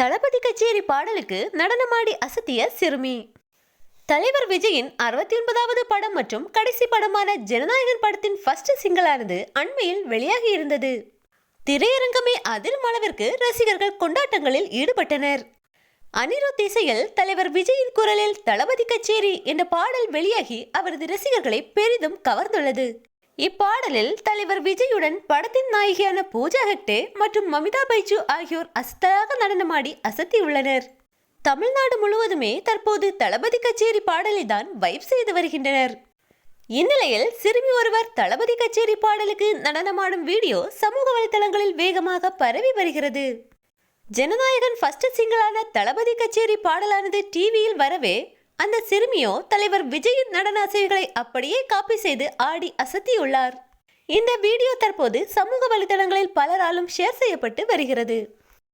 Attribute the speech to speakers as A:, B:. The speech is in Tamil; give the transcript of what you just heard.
A: தளபதி கச்சேரி பாடலுக்கு நடனமாடி அசத்திய சிறுமி. தலைவர் விஜயின் அறுபத்தி ஒன்பதாவது படம் மற்றும் கடைசி படமான ஜனநாயகன் படத்தின் ஃபர்ஸ்ட் சிங்கிளானது அண்மையில் வெளியாகி இருந்தது. திரையரங்கமே அதிரும் அளவிற்கு ரசிகர்கள் கொண்டாட்டங்களில் ஈடுபட்டனர். அனிருத் இசையில் தலைவர் விஜயின் குரலில் தளபதி கச்சேரி என்ற பாடல் வெளியாகி அவரது ரசிகர்களை பெரிதும் கவர்ந்துள்ளது. இப்பாடலில் தலைவர் விஜயுடன் படத்தின் நாயகியான பூஜா ஹெக்டே மற்றும் மமிதா பைஜு ஆகியோர் அசத்தலாக நடனமாடி அசத்தியுள்ளனர். தமிழ்நாடு முழுவதுமே தற்போது தளபதி கச்சேரி பாடலை தான் வைப் செய்து வருகின்றனர். இந்நிலையில் சிறுமி ஒருவர் தளபதி கச்சேரி பாடலுக்கு நடனமாடும் வீடியோ சமூக வலைதளங்களில் வேகமாக பரவி வருகிறது. ஜனநாயகன் ஃபர்ஸ்ட் சிங்கிளான தளபதி கச்சேரி பாடலானது டிவியில் வரவே அந்த சிறுமியோ தலைவர் விஜயின் நடன அசைவுகளை அப்படியே காப்பி செய்து ஆடி அசத்தியுள்ளார். இந்த வீடியோ தற்போது சமூக வலைதளங்களில் பலராலும் ஷேர் செய்யப்பட்டு வருகிறது.